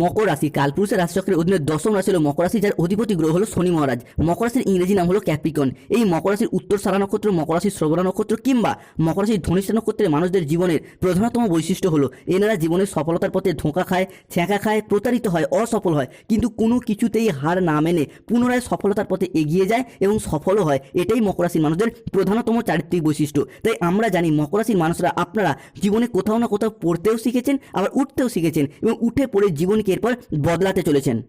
মকর রাশি, কালপুরুষের রাশিচক্রের অধীনে দশম রাশি হল মকর রাশি, যার অধিপতি গ্রহ হলো শনি মহারাজ। মকর রাশির ইংরেজি নাম হলো ক্যাপ্রিকন। এই মকর রাশির উত্তর সারা নক্ষত্র, মকর রাশির শ্রবণা নক্ষত্র কিংবা মকর রাশির ধনিষ্ঠা নক্ষত্রের মানুষদের জীবনের প্রধানতম বৈশিষ্ট্য হলো এনারা জীবনের সফলতার পথে ধোঁকা খায়, ছ্যাঁকা খায়, প্রতারিত হয়, অসফল হয়। কিন্তু কোনো কিছুতেই হার না মেনে পুনরায় সফলতার পথে এগিয়ে যায় এবং সফলও হয়। এটাই মকর রাশির মানুষদের প্রধানতম চারিত্রিক বৈশিষ্ট্য। তাই আমরা জানি মকর রাশির মানুষরা আপনারা জীবনে কোথাও না কোথাও পড়তেও শিখেছেন, আবার উঠতেও শিখেছেন এবং উঠে পড়ে জীবনকে এরপর বদলাতে চলেছেন।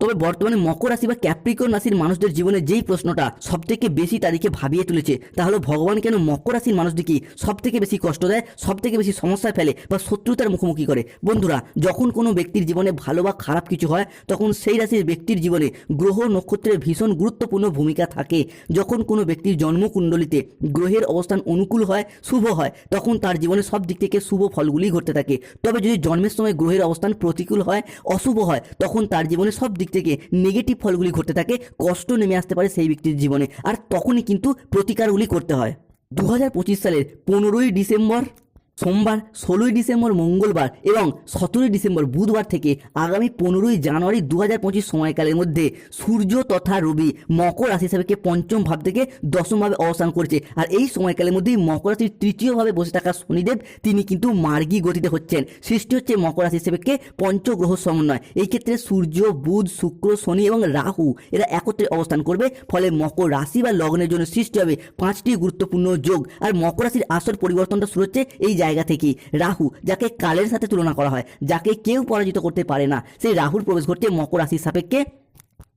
তবে বর্তমানে মকর রাশি বা ক্যাপ্রিকন রাশির মানুষদের জীবনে যেই প্রশ্নটা সব থেকে বেশি তাদেরকে ভাবিয়ে তুলেছে তা হলো ভগবান কেন মকর রাশির মানুষদেরকে সব থেকে বেশি কষ্ট দেয় সব থেকে বেশি সমস্যায় ফেলে বা শত্রুতার মুখোমুখি করে? বন্ধুরা, যখন কোনো ব্যক্তির জীবনে ভালো বা খারাপ কিছু হয়, তখন সেই রাশির ব্যক্তির জীবনে গ্রহ নক্ষত্রের ভীষণ গুরুত্বপূর্ণ ভূমিকা থাকে। যখন কোনো ব্যক্তির জন্মকুণ্ডলিতে গ্রহের অবস্থান অনুকূল হয়, শুভ হয়, তখন তার জীবনে সব দিক থেকে শুভ ফলগুলি ঘটতে থাকে। তবে যদি জন্মের সময় গ্রহের অবস্থান প্রতিকূল হয়, অশুভ হয়, তখন তার জীবনে সব দিক থেকে নেগেটিভ ফলগুলি ঘটতে থাকে, কষ্ট নেমে আসতে পারে সেই ব্যক্তির জীবনে। আর তখনই কিন্তু প্রতিকারগুলি করতে হয়। দু হাজার পঁচিশ সালের পনেরোই ডিসেম্বর সোমবার ষোলোই ডিসেম্বর মঙ্গলবার এবং সতেরোই ডিসেম্বর বুধবার থেকে আগামী পনেরোই জানুয়ারি দু হাজার পঁচিশ সময়কালের মধ্যে সূর্য তথা রবি মকর রাশি হিসাবে পঞ্চম ভাব থেকে দশমভাবে অবস্থান করছে। আর এই সময়কালের মধ্যেই মকর রাশির তৃতীয়ভাবে বসে থাকা শনিদেব, তিনি কিন্তু মার্গী গতিতে হচ্ছেন। সৃষ্টি হচ্ছে মকর রাশি হিসেবে পঞ্চগ্রহ সমন্বয়। এই ক্ষেত্রে সূর্য, বুধ, শুক্র, শনি এবং রাহু এরা একত্রে অবস্থান করবে। ফলে মকর রাশি বা লগ্নের জন্য সৃষ্টি হবে পাঁচটি গুরুত্বপূর্ণ যোগ। আর মকর রাশির আসল পরিবর্তনটা শুরু হচ্ছে এই জায়গা থেকেই রাহু, যাকে কালের সাথে তুলনা করা হয়, যাকে কেউ পরাজিত করতে পারে না, সেই রাহুর প্রবেশ ঘটছে মকর রাশির সাপেক্ষে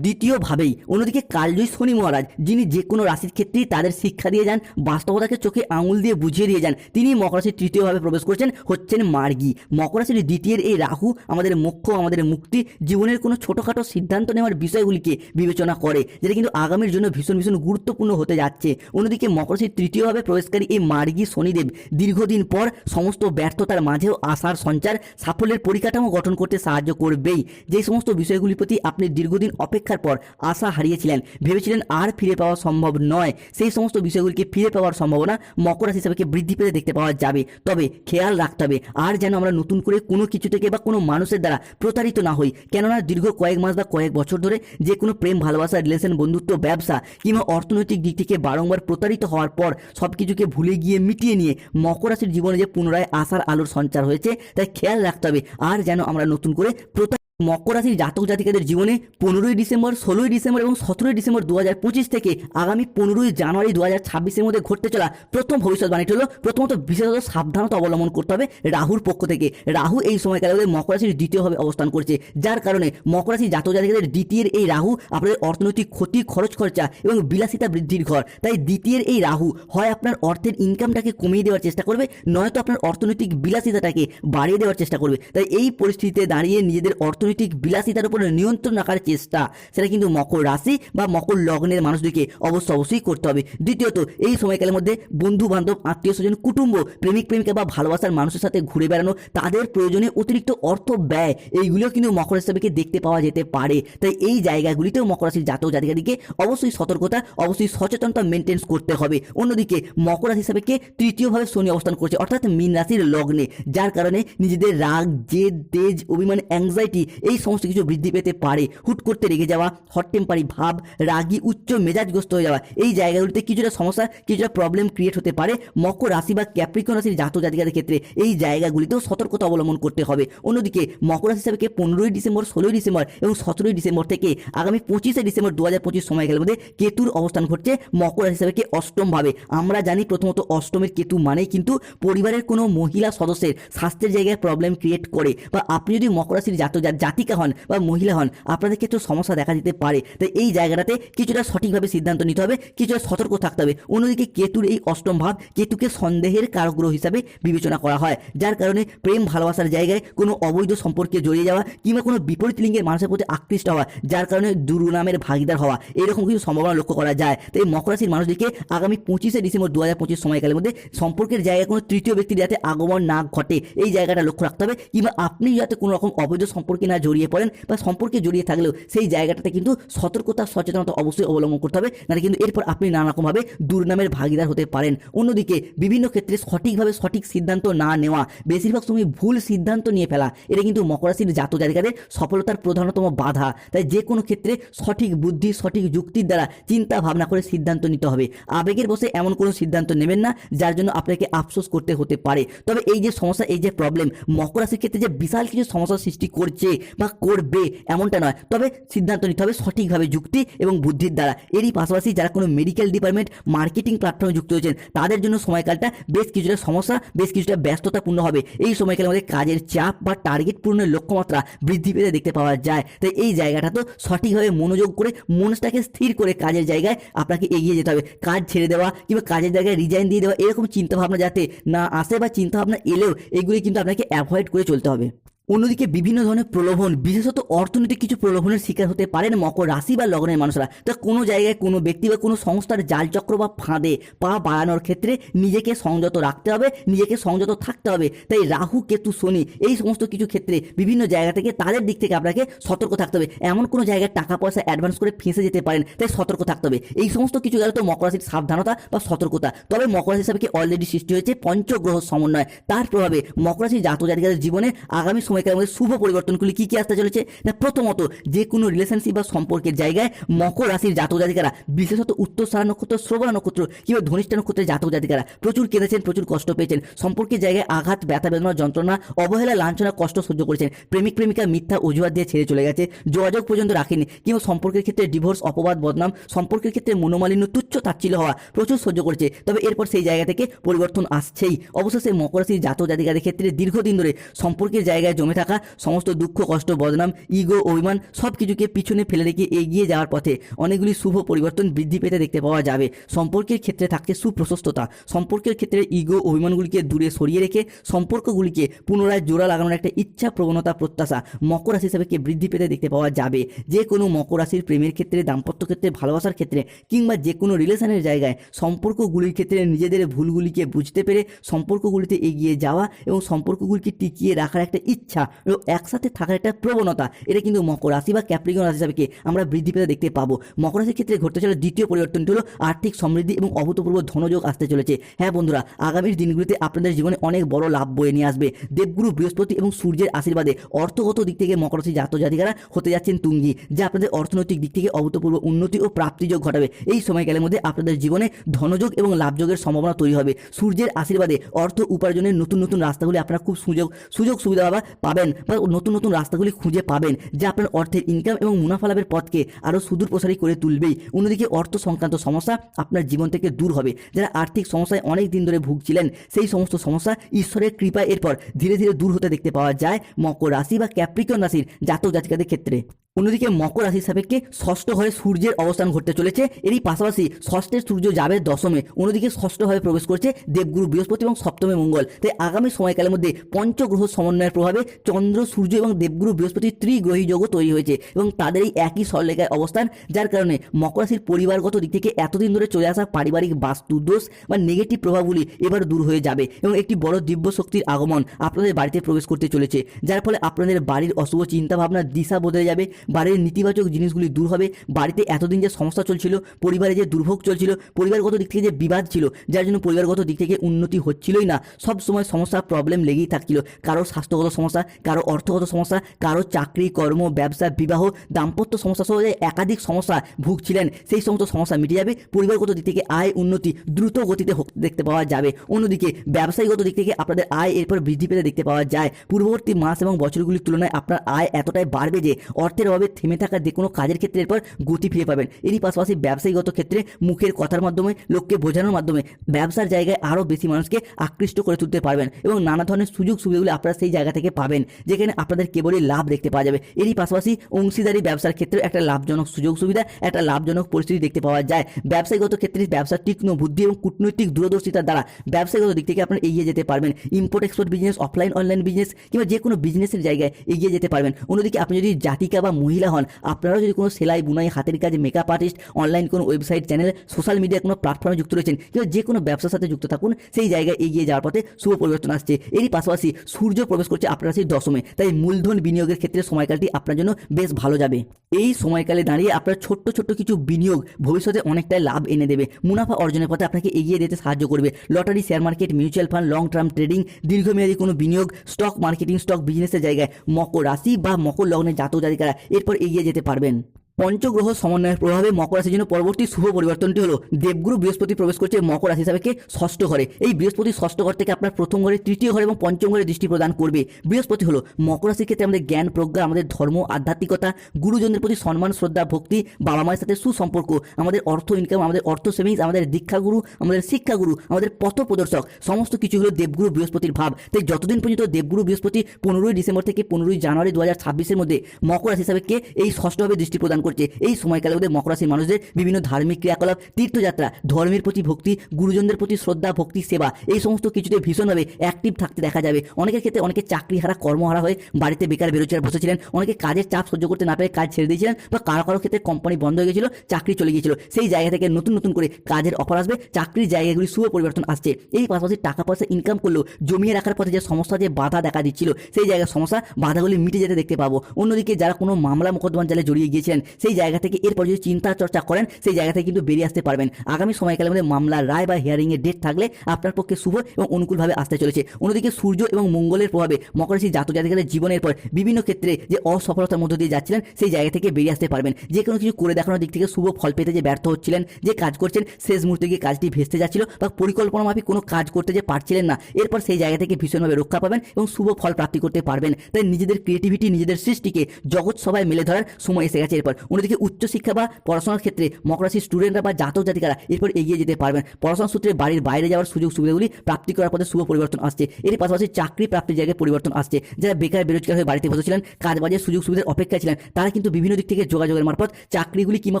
দ্বিতীয়ভাবেই অন্যদিকে কালজয়ী শনি মহারাজ, যিনি যে কোনো রাশির ক্ষেত্রেই তাদের শিক্ষা দিয়ে যান, বাস্তবতাকে চোখে আঙুল দিয়ে বুঝিয়ে দিয়ে যান, তিনি মকর রাশির তৃতীয়ভাবে প্রবেশ করছেন, হচ্ছেন মার্গী। মকর রাশির দ্বিতীয়ের এই রাহু আমাদের মোক্ষ, আমাদের মুক্তি জীবনের কোনো ছোটোখাটো সিদ্ধান্ত নেওয়ার বিষয়গুলিকে বিবেচনা করে, যেটা কিন্তু আগামীর জন্য ভীষণ ভীষণ গুরুত্বপূর্ণ হতে যাচ্ছে। অন্যদিকে মকর রাশির তৃতীয়ভাবে প্রবেশকারী এই মার্গী শনিদেব দীর্ঘদিন পর সমস্ত ব্যর্থতার মাঝেও আশার সঞ্চার, সাফল্যের পরিকাঠামো গঠন করতে সাহায্য করবেই। যে সমস্ত বিষয়গুলির প্রতি আপনি দীর্ঘদিন অপেক্ষার পর আশা হারিয়েছিলেন। ভেবেছিলেন আর ফিরে পাওয়া সম্ভব নয়। সেই সমস্ত বিষয়গুলিকে ফিরে পাওয়ার সম্ভাবনা মকর রাশি হিসাবে বৃদ্ধি পেতে দেখতে পাওয়া যাবে। তবে খেয়াল রাখতে হবে, আর যেন আমরা নতুন করে কোনো কিছু থেকে বা কোনো মানুষের দ্বারা প্রতারিত না হই। কেননা দীর্ঘ কয়েক মাস বা কয়েক বছর ধরে যে কোনো প্রেম, ভালোবাসা রিলেশন বন্ধুত্ব, ব্যবসা কিংবা অর্থনৈতিক দিক থেকে বারংবার প্রতারিত হওয়ার পর সব কিছুকে ভুলে গিয়ে মিটিয়ে নিয়ে মকর রাশির জীবনে যে পুনরায় আশার আলোর সঞ্চার হয়েছে, তাই খেয়াল রাখতে হবে, আর যেন আমরা নতুন করে প্রতারিত মকর রাশির জাতক জাতিকাদের জীবনে পনেরোই ডিসেম্বর, ষোলোই ডিসেম্বর এবং সতেরোই ডিসেম্বর দু হাজার পঁচিশ থেকে আগামী পনেরোই জানুয়ারি দু হাজার ছাব্বিশের মধ্যে ঘটতে চলা প্রথম ভবিষ্যৎবাণীটি হলো প্রথমত বিশেষত সাবধানতা অবলম্বন করতে হবে রাহুর পক্ষ থেকে। রাহু এই সময়কালে মকর রাশির দ্বিতীয়ভাবে অবস্থান করছে, যার কারণে মকর রাশির জাতক জাতিকাদের দ্বিতীয়ের এই রাহু আপনাদের অর্থনৈতিক ক্ষতি, খরচ খরচা এবং বিলাসিতা বৃদ্ধির ঘর। তাই দ্বিতীয়ের এই রাহু হয় আপনার অর্থের ইনকামটাকে কমিয়ে দেওয়ার চেষ্টা করবে, নয়তো আপনার অর্থনৈতিক বিলাসিতাটাকে বাড়িয়ে দেওয়ার চেষ্টা করবে। তাই এই পরিস্থিতিতে দাঁড়িয়ে নিজেদের অর্থনৈতিক বিলাসিতার উপরে নিয়ন্ত্রণ রাখার চেষ্টা, সেটা কিন্তু মকর রাশি বা মকর লগ্নের মানুষদেরকে অবশ্য অবশ্যই করতে হবে। দ্বিতীয়ত, এই সময়কালের মধ্যে বন্ধু বান্ধব আত্মীয় স্বজন কুটুম্ব, প্রেমিক, প্রেমিকা বা ভালোবাসার মানুষের সাথে ঘুরে বেড়ানো, তাদের প্রয়োজনে অতিরিক্ত অর্থ ব্যয়, এইগুলিও কিন্তু মকর রাশিকে দেখতে পাওয়া যেতে পারে। তাই এই জায়গাগুলিতেও মকর রাশির জাতক জাতিকাদিকে অবশ্যই সতর্কতা, অবশ্যই সচেতনতা মেনটেন্স করতে হবে। অন্যদিকে, মকর রাশি হিসাবে তৃতীয়ভাবে শনি অবস্থান করছে, অর্থাৎ মীন রাশির লগ্নে, যার কারণে নিজেদের রাগ, জেদ, তেজ, অভিমান অ্যাংজাইটি এই সমস্ত কিছু বৃদ্ধি পেতে পারে। হুট করতে রেগে যাওয়া হট টেম্পারি ভাব, রাগী, উচ্চ মেজাজগ্রস্ত হয়ে যাওয়া, এই জায়গাগুলিতে কিছুটা সমস্যা, কিছুটা প্রবলেম ক্রিয়েট হতে পারে। মকর রাশি বা ক্যাপ্রিকন রাশির জাতক জাতিকাদের ক্ষেত্রে এই জায়গাগুলিতেও সতর্কতা অবলম্বন করতে হবে। অন্যদিকে মকর রাশি হিসাবে পনেরোই ডিসেম্বর, ষোলোই ডিসেম্বর এবং সতেরোই ডিসেম্বর থেকে আগামী পঁচিশে ডিসেম্বর দু হাজার পঁচিশ সময়কালের মধ্যে কেতুর অবস্থান ঘটছে মকর রাশি হিসাবে অষ্টম ভাবে। আমরা জানি প্রথমত অষ্টমের কেতু মানেই কিন্তু পরিবারের কোনো মহিলা সদস্যের স্বাস্থ্যের জায়গায় প্রবলেম ক্রিয়েট করে। বা আপনি যদি মকর রাশির জাতক জা- জাতিকা হন বা মহিলা হন আপনাদের ক্ষেত্রে সমস্যা দেখা দিতে পারে। তাই এই জায়গাটাতে কিছুটা সঠিকভাবে সিদ্ধান্ত নিতে হবে, কিছুটা সতর্ক থাকতে হবে। অন্যদিকে কেতুর এই অষ্টম ভাব কেতুকে সন্দেহের কারগ্রহ হিসাবে বিবেচনা করা হয়, যার কারণে প্রেম, ভালোবাসার জায়গায় কোনো অবৈধ সম্পর্কে জড়িয়ে যাওয়া কিংবা কোনো বিপরীত লিঙ্গের মানুষের প্রতি আকৃষ্ট হওয়া, যার কারণে দুর্নামের ভাগিদার হওয়া, এরকম কিছু সম্ভাবনা লক্ষ্য করা যায়। তাই মকর রাশির মানুষদেরকে আগামী পঁচিশে ডিসেম্বর দু হাজার পঁচিশ সময়কালের মধ্যে সম্পর্কের জায়গায় কোনো তৃতীয় ব্যক্তির যাতে আগমন না ঘটে, এই জায়গাটা লক্ষ্য রাখতে হবে। কিংবা আপনি যাতে কোনো রকম অবৈধ সম্পর্কে না না জড়িয়ে পড়েন বা সম্পর্কে জড়িয়ে থাকলেও সেই জায়গাটাতে কিন্তু সতর্কতা, সচেতনতা অবশ্যই অবলম্বন করতে হবে। নাহলে কিন্তু এরপর আপনি নানা রকমভাবে দুর্নামের ভাগিদার হতে পারেন। অন্যদিকে বিভিন্ন ক্ষেত্রে সঠিকভাবে সঠিক সিদ্ধান্ত না নেওয়া, বেশিরভাগ সময় ভুল সিদ্ধান্ত নিয়ে ফেলা, এটা কিন্তু মকর রাশির জাত জাতিকাদের সফলতার প্রধানতম বাধা। তাই যে কোনো ক্ষেত্রে সঠিক বুদ্ধি, সঠিক যুক্তির দ্বারা চিন্তা ভাবনা করে সিদ্ধান্ত নিতে হবে। আবেগের বসে এমন কোনো সিদ্ধান্ত নেবেন না, যার জন্য আপনাকে আফসোস করতে হতে পারে। তবে এই যে সমস্যা, এই যে প্রবলেম মকর রাশির ক্ষেত্রে যে বিশাল কিছু সমস্যার সৃষ্টি করছে বা করবে এমনটা নয়। তবে সিদ্ধান্ত নিতে হবে সঠিকভাবে যুক্তি এবং বুদ্ধির দ্বারা। এরই পাশাপাশি যারা কোনো মেডিকেল ডিপার্টমেন্ট মার্কেটিং প্ল্যাটফর্মে যুক্ত হয়েছেন, তাদের জন্য সময়কালটা বেশ কিছুটা সমস্যা, বেশ কিছুটা ব্যস্ততাপূর্ণ হবে। এই সময়কালের মধ্যে কাজের চাপ বা টার্গেট পূরণের লক্ষ্যমাত্রা বৃদ্ধি পেতে দেখতে পাওয়া যায়। তাই এই জায়গাটা তো সঠিকভাবে মনোযোগ করে মনটাকে স্থির করে কাজের জায়গায় আপনাকে এগিয়ে যেতে হবে। কাজ ছেড়ে দেওয়া কিংবা কাজের জায়গায় রিজাইন দিয়ে দেওয়া, এরকম চিন্তাভাবনা যাতে না আসে বা চিন্তাভাবনা এলেও, এগুলি কিন্তু আপনাকে অ্যাভয়েড করে চলতে হবে। অন্যদিকে বিভিন্ন ধরনের প্রলোভন, বিশেষত অর্থনৈতিক কিছু প্রলোভনের শিকার হতে পারেন মকর রাশি বা লগ্নের মানুষরা। তা কোনো জায়গায় কোনো ব্যক্তি বা কোনো সংস্থার জালচক্র বা ফাঁদে পা বাড়ানোর ক্ষেত্রে নিজেকে সংযত রাখতে হবে, নিজেকে সংযত থাকতে হবে। তাই রাহু, কেতু, শনি এই সমস্ত কিছু ক্ষেত্রে বিভিন্ন জায়গা থেকে তাদের দিক থেকে আপনাকে সতর্ক থাকতে হবে। এমন কোনো জায়গায় টাকা পয়সা অ্যাডভান্স করে ফেঁসে যেতে পারেন, তাই সতর্ক থাকতে হবে। এই সমস্ত কিছু গেলে তো মকর রাশির সাবধানতা বা সতর্কতা। তবে মকর রাশি হিসাবে অলরেডি সৃষ্টি হয়েছে? পঞ্চগ্রহ সমন্বয়। তার প্রভাবে মকর রাশির জাতক জাতিকাদের জীবনে আগামী সময়কালের মধ্যে শুভ পরিবর্তনগুলি কি কি আসতে চলেছে? না, প্রথমত যে কোনো রিলেশনশিপ বা সম্পর্কের জায়গায় মকর রাশির জাতক জাতিকারা, বিশেষত উত্তর সারা নক্ষত্র, শ্রবণ নক্ষত্র কিংবা ধনিষ্ঠা নক্ষত্রের জাতক জাতিকারা প্রচুর কেঁদেছেন, প্রচুর কষ্ট পেয়েছেন। সম্পর্কের জায়গায় আঘাত, ব্যথা, বেদনা, যন্ত্রণা, অবহেলা, লাঞ্ছনা, কষ্ট সহ্য করেছেন। প্রেমিক, প্রেমিকা মিথ্যা অজুহাত দিয়ে ছেড়ে চলে গেছে। যোগাযোগ পর্যন্ত রাখেনি কিংবা সম্পর্কের ক্ষেত্রে ডিভোর্স অপবাদ, বদনাম, সম্পর্কের ক্ষেত্রে মনোমালিন্য, তুচ্ছ তাচ্ছিল্য হওয়া প্রচুর সহ্য করেছে। তবে এরপর সেই জায়গা থেকে পরিবর্তন আসছেই। অবশেষে মকর রাশির জাতক জাতিকাদের ক্ষেত্রে দীর্ঘদিন ধরে সম্পর্কের জায়গায় জমে থাকা সমস্ত দুঃখ, কষ্ট, বদনাম ইগো অভিমান সব কিছুকে পিছনে ফেলে রেখে এগিয়ে যাওয়ার পথে অনেকগুলি শুভ পরিবর্তন বৃদ্ধি পেতে দেখতে পাওয়া যাবে। সম্পর্কের ক্ষেত্রে থাকছে সুপ্রশস্ততা। সম্পর্কের ক্ষেত্রে ইগো অভিমানগুলিকে দূরে সরিয়ে রেখে সম্পর্কগুলিকে পুনরায় জোড়া লাগানোর একটা ইচ্ছা প্রবণতা প্রত্যাশা মকর রাশি হিসাবে বৃদ্ধি পেতে দেখতে পাওয়া যাবে। যে কোনো মকর রাশির প্রেমের ক্ষেত্রে, দাম্পত্য ক্ষেত্রে, ভালোবাসার ক্ষেত্রে কিংবা যে কোনো রিলেশনের জায়গায় সম্পর্কগুলির ক্ষেত্রে নিজেদের ভুলগুলিকে বুঝতে পেরে সম্পর্কগুলিতে এগিয়ে যাওয়া এবং সম্পর্কগুলিকে টিকিয়ে রাখার একটা ইচ্ছা এবং একসাথে থাকার একটা প্রবণতা। এটা কিন্তু মকর রাশি বা ক্যাপ্রিকন রাশি হিসাবে আমরা বৃদ্ধি পেতে দেখতে পাবো। মকর রাশির ক্ষেত্রে ঘটতে চলে দ্বিতীয় পরিবর্তনটি হলো আর্থিক সমৃদ্ধি এবং অভূতপূর্ব ধনযোগ আসতে চলেছে। হ্যাঁ বন্ধুরা, আগামীর দিনগুলিতে আপনাদের জীবনে অনেক বড় লাভ বয়ে নিয়ে আসবে। দেবগুরু বৃহস্পতি এবং সূর্যের আশীর্বাদে অর্থগত দিক থেকে মকর রাশি জাত জাতিকারা হতে যাচ্ছেন তুঙ্গি, যা আপনাদের অর্থনৈতিক দিক থেকে অভূতপূর্ব উন্নতি ও প্রাপ্তিযোগ ঘটাবে। এই সময়কালের মধ্যে আপনাদের জীবনে ধনযোগ এবং লাভযোগের সম্ভাবনা তৈরি হবে। সূর্যের আশীর্বাদে অর্থ উপার্জনের নতুন নতুন রাস্তাগুলি আপনারা খুব সুযোগ সুযোগ সুবিধা বা পাবেন বা নতুন নতুন রাস্তাগুলি খুঁজে পাবেন, যা আপনার অর্থের ইনকাম এবং মুনাফা লাভের পথকে আরও সুদূর প্রসারী করে তুলবেই। অন্যদিকে অর্থ সংক্রান্ত সমস্যা আপনার জীবন থেকে দূর হবে। যারা আর্থিক সমস্যায় অনেক দিন ধরে ভুগছিলেন, সেই সমস্ত সমস্যা ঈশ্বরের কৃপায় এরপর ধীরে ধীরে দূর হতে দেখতে পাওয়া যায় মকর রাশি বা ক্যাপ্রিকন রাশির জাতক জাতিকাদের ক্ষেত্রে। অন্যদিকে মকর রাশির সাপেক্ষে ষষ্ঠ ঘরে সূর্যের অবস্থান ঘটতে চলেছে? এরই পাশাপাশি ষষ্ঠের সূর্য যাবে দশমে, অন্যদিকে ষষ্ঠভাবে প্রবেশ করছে দেবগুরু বৃহস্পতি এবং সপ্তমে মঙ্গল। তাই আগামী সময়কালের মধ্যে পঞ্চগ্রহ সমন্বয়ের প্রভাবে চন্দ্র, সূর্য এবং দেবগুরু বৃহস্পতি ত্রিগ্রহী যোগও তৈরি হয়েছে এবং তাদের এই একই সরলেখায় অবস্থান, যার কারণে মকর রাশির পরিবারগত দিক থেকে এতদিন ধরে চলে আসা পারিবারিক বাস্তু দোষ বা নেগেটিভ প্রভাবগুলি এবার দূর হয়ে যাবে এবং একটি বড় দিব্য শক্তির আগমন আপনাদের বাড়িতে প্রবেশ করতে চলেছে, যার ফলে আপনাদের বাড়ির অশুভ চিন্তাভাবনার দিশা বদলে যাবে বাড়ির নেতিবাচক জিনিসগুলি দূর হবে। বাড়িতে এতদিন যে সমস্যা চলছিল, পরিবারে যে দুর্ভোগ চলছিল, পরিবারগত দিক থেকে যে বিবাদ ছিল, যার জন্য পরিবারগত দিক থেকে উন্নতি হচ্ছিলই না। সব সময় সমস্যা প্রবলেম লেগেই থাকছিল। কারও স্বাস্থ্যগত সমস্যা, কারও অর্থগত সমস্যা, কারও চাকরি, কর্ম, ব্যবসা, বিবাহ, দাম্পত্য সমস্যা সহ যে একাধিক সমস্যা ভুগছিলেন, সেই সমস্ত সমস্যা মিটে যাবে। পরিবারগত দিক থেকে আয় উন্নতি দ্রুত গতিতে দেখতে পাওয়া যাবে। অন্যদিকে, ব্যবসায়ীগত দিক থেকে আপনাদের আয় এরপর বৃদ্ধি পেতে দেখতে পাওয়া যায়। পূর্ববর্তী মাস এবং বছরগুলির তুলনায় আপনার আয় এতটাই বাড়বে যে অর্থের অভাবে থেমে থাকা যে কোনো কাজের ক্ষেত্রে এরপর গতি ফিরে পাবেন। এরই পাশাপাশি ব্যবসায়ীগত ক্ষেত্রে মুখের কথার মাধ্যমে, লোককে বোঝানোর মাধ্যমে ব্যবসার জায়গায় আরও বেশি মানুষকে আকৃষ্ট করে তুলতে পারবেন এবং নানা ধরনের সুযোগ সুবিধাগুলি আপনারা সেই জায়গা থেকে পাবেন, যেখানে আপনাদের কেবলই লাভ দেখতে পাওয়া যাবে। এরই পাশাপাশি অংশীদারি ব্যবসার ক্ষেত্রে একটা লাভজনক সুযোগ সুবিধা, একটা লাভজনক পরিস্থিতি দেখতে পাওয়া যায়। ব্যবসায়িকগত ক্ষেত্রে ব্যবসার তীক্ষ্ণ বুদ্ধি এবং কূটনৈতিক দূরদর্শিতার দ্বারা ব্যবসায়িকগত দিক থেকে আপনারা এগিয়ে যেতে পারবেন। Import export business offline online business কিংবা যে কোনো বিজনেসের জায়গায় এগিয়ে যেতে পারবেন। অন্যদিকে আপনি যদি জাতিকা বা মহিলা হন। আপনারাও যদি কোনো সেলাই, বুনাই, হাতের কাজ মেকআপ আর্টিস্ট অনলাইন কোনো ওয়েবসাইট চ্যানেল সোশ্যাল মিডিয়ার কোনো প্ল্যাটফর্মে যুক্ত রয়েছেন, কিংবা যে কোনো ব্যবসার সাথে যুক্ত থাকুন, সেই জায়গায় এগিয়ে যাওয়ার পথে শুভ পরিবর্তন আসছে। এরই পাশাপাশি সূর্য প্রবেশ করছে আপনার রাশির দশমে, তাই মূলধন বিনিয়োগের ক্ষেত্রে সময়কালটি আপনার জন্য বেশ ভালো যাবে। এই সময়কালে দাঁড়িয়ে আপনার ছোট্ট ছোট্ট কিছু বিনিয়োগ ভবিষ্যতে অনেকটাই লাভ এনে দেবে। মুনাফা অর্জনের পথে আপনাকে এগিয়ে যেতে সাহায্য করবে। Lottery share market mutual fund long term trading দীর্ঘমেয়াদী কোনো বিনিয়োগ স্টক মার্কেটিং স্টক বিজনেসের জায়গায় মকর রাশি বা মকর লগ্নের জাতক জাতিকারা এরপর এগিয়ে যেতে পারবেন। পঞ্চগ্রহ সমন্বয়ের প্রভাবে মকর রাশির জন্য পরবর্তী শুভ পরিবর্তনটি হলো, দেবগুরু বৃহস্পতি প্রবেশ করছে মকর রাশি হিসাবে ষষ্ঠ ঘরে। এই বৃহস্পতি ষষ্ঠ ঘর থেকে আপনার প্রথম ঘরে, তৃতীয় ঘরে এবং পঞ্চম ঘরে দৃষ্টি প্রদান করবে। বৃহস্পতি হলো, মকর রাশির ক্ষেত্রে আমাদের জ্ঞান, প্রজ্ঞা, আমাদের ধর্ম, আধ্যাত্মিকতা, গুরুজনদের প্রতি সম্মান, শ্রদ্ধা, ভক্তি, বাবা মায়ের সাথে সুসম্পর্ক, আমাদের অর্থ ইনকাম আমাদের অর্থ সেভিংস আমাদের দীক্ষাগুরু, আমাদের শিক্ষাগুরু, আমাদের পথ প্রদর্শক, সমস্ত কিছু হলো দেবগুরু বৃহস্পতির ভাব। তাই যতদিন পর্যন্ত দেবগুরু বৃহস্পতি পনেরোই ডিসেম্বর থেকে পনেরোই জানুয়ারি দু হাজার ছাব্বিশের মধ্যে মকর রাশি হিসাবে এই ষষ্ঠভাবে দৃষ্টি প্রদান করছে। এই সময়কালে ওদের মকর রাশির মানুষদের বিভিন্ন ধার্মিক ক্রিয়াকলাপ, তীর্থযাত্রা, ধর্মের প্রতি ভক্তি, গুরুজনদের প্রতি শ্রদ্ধা, ভক্তি, সেবা, এই সমস্ত কিছুতে ভীষণভাবে অ্যাক্টিভ থাকতে দেখা যাবে। অনেকের ক্ষেত্রে অনেকে চাকরি হারা কর্মহারা হয়ে বাড়িতে বেকার বেরোজগার বসেছিলেন, অনেকে কাজের চাপ সহ্য করতে না পেরে কাজ ছেড়ে দিয়েছিলেন বা কারও কারও ক্ষেত্রে কোম্পানি বন্ধ হয়ে গেছিল, চাকরি চলে গিয়েছিল। সেই জায়গা থেকে নতুন নতুন করে কাজের অফার আসবে, চাকরির জায়গাগুলি শুভ পরিবর্তন আসছে। এই পাশাপাশি টাকা পয়সা ইনকাম করলেও জমিয়ে রাখার পথে যে সমস্যা, যে বাধা দেখা দিচ্ছিল, সেই জায়গার সমস্যা, বাধাগুলি মিটে যেতে দেখতে পাবো। অন্যদিকে যারা কোনো মামলা মোকদ্দমা জালে জড়িয়ে গিয়েছিলেন সেই জায়গা থেকে এরপর যদি চিন্তা চর্চা করেন, সেই জায়গা থেকে কিন্তু বেরিয়ে আসতে পারবেন। আগামী সময়কালের মধ্যে মামলার রায় বা হিয়ারিং এর ডেট থাকলে আপনার পক্ষে শুভ এবং অনুকূলভাবে আসতে চলেছে। অন্যদিকে সূর্য এবং মঙ্গলের প্রভাবে মকর রাশি জাতক জাতিকাদের জীবনের পর বিভিন্ন ক্ষেত্রে যে অসফলতার মধ্য দিয়ে যাচ্ছিলেন, সেই জায়গা থেকে বেরিয়ে আসতে পারবেন। যে কোনো কিছু করে দেখানোর দিক থেকে শুভ ফল পেতে যে ব্যর্থ হচ্ছিলেন, যে কাজ করছেন, শেষ মুহূর্তে গিয়ে কাজটি ভেস্তে যাচ্ছিল বা পরিকল্পনা মাফিক কোনো কাজ করতে যে পারছিলেন না, এরপর সেই জায়গা থেকে ভীষণভাবে রক্ষা পাবেন এবং শুভ ফল প্রাপ্তি করতে পারবেন। তাই নিজেদের ক্রিয়েটিভিটি নিজেদের সৃষ্টিকে জগৎ সবাই মেলে ধরার সময় এসে গেছে এরপর। অন্যদিকে উচ্চশিক্ষা বা পড়াশোনার ক্ষেত্রে মকর রাশির স্টুডেন্টরা বা জাতক জাতিকারা এরপর এগিয়ে যেতে পারবেন। পড়াশোনার সূত্রে বাড়ির বাইরে যাওয়ার সুযোগ সুবিধাগুলি প্রাপ্তি করার পথে শুভ পরিবর্তন আসছে। এর পাশাপাশি চাকরি প্রাপ্তির জায়গায় পরিবর্তন আসছে। যারা বেকার, বেরোজগার হয়ে বাড়িতে বসেছিলেন, কাজ বাজের সুযোগ সুবিধার অপেক্ষা ছিলেন, তারা কিন্তু বিভিন্ন দিক থেকে যোগাযোগের মারফত চাকরিগুলি কিংবা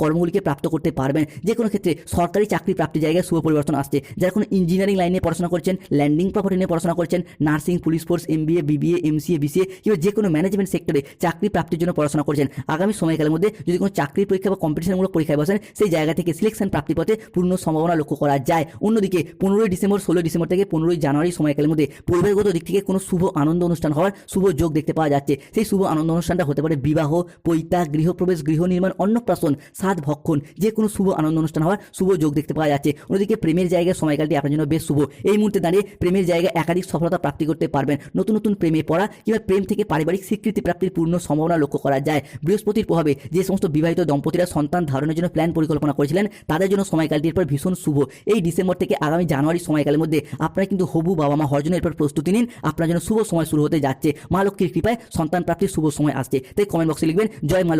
কর্মগুলিকে প্রাপ্ত করতে পারবেন। যে কোনো ক্ষেত্রে সরকারি চাকরি প্রাপ্তির জায়গায় শুভ পরিবর্তন আসছে। যারা কোনো ইঞ্জিনিয়ারিং লাইনে পড়াশোনা করছেন ল্যান্ডিং প্রপার্টি নিয়ে পড়াশোনা করছেন nursing police force MBA BBA MCA BCA কিংবা যে কোনো ম্যানেজমেন্ট সেক্টরে চাকরি প্রাপ্তির জন্য পড়াশোনা করছেন, আগামী সময়কালের মধ্যে যদি কোনো চাকরির পরীক্ষা বা কম্পিটিশনমূলক পরীক্ষায় বসেন, সেই জায়গা থেকে সিলেকশন প্রাপ্তি পথে পূর্ণ সম্ভাবনা লক্ষ্য করা যায়। অন্যদিকে, পনেরোই ডিসেম্বর, ষোলোই ডিসেম্বর থেকে পনেরোই জানুয়ারি সময়কালের মধ্যে পরিবারগত দিক থেকে কোনো শুভ আনন্দ অনুষ্ঠান হওয়ার শুভ যোগ দেখতে পাওয়া যাচ্ছে। সেই শুভ আনন্দ অনুষ্ঠানটা হতে পারে বিবাহ, পৈতা, গৃহপ্রবেশ গৃহ নির্মাণ অন্নপ্রাশন সাত ভক্ষণ, যে কোনো শুভ আনন্দ অনুষ্ঠান হওয়ার শুভ যোগ দেখতে পাওয়া যাচ্ছে। অন্যদিকে, প্রেমের জায়গায় সময়কালটি আপনার জন্য বেশ শুভ। এই মুহূর্তে দাঁড়িয়ে প্রেমের জায়গায় একাধিক সফলতা প্রাপ্তি করতে পারবেন। নতুন নতুন প্রেমে পড়া কিংবা প্রেম থেকে পারিবারিক স্বীকৃতি প্রাপ্তির পূর্ণ সম্ভাবনা লক্ষ্য করা যায়। বৃহস্পতির প্রভাবে যে সমস্ত বিবাহিত দম্পতিরা সন্তান ধারণের জন্য প্ল্যান পরিকল্পনা করেছিলেন। তাদের জন্য সময়কালটি এরপর ভীষণ শুভ। এই ডিসেম্বর থেকে আগামী জানুয়ারি সময়কালের মধ্যে আপনারা কিন্তু হবু বাবা মা হরজনের জন্য এরপর প্রস্তুতি নিন। আপনার জন্য শুভ সময় শুরু হতে যাচ্ছে। মা লক্ষ্মীর কৃপায় সন্তান প্রাপ্তির শুভ সময় আসছে। তাই কমেন্ট বক্সে লিখবেন, জয় মা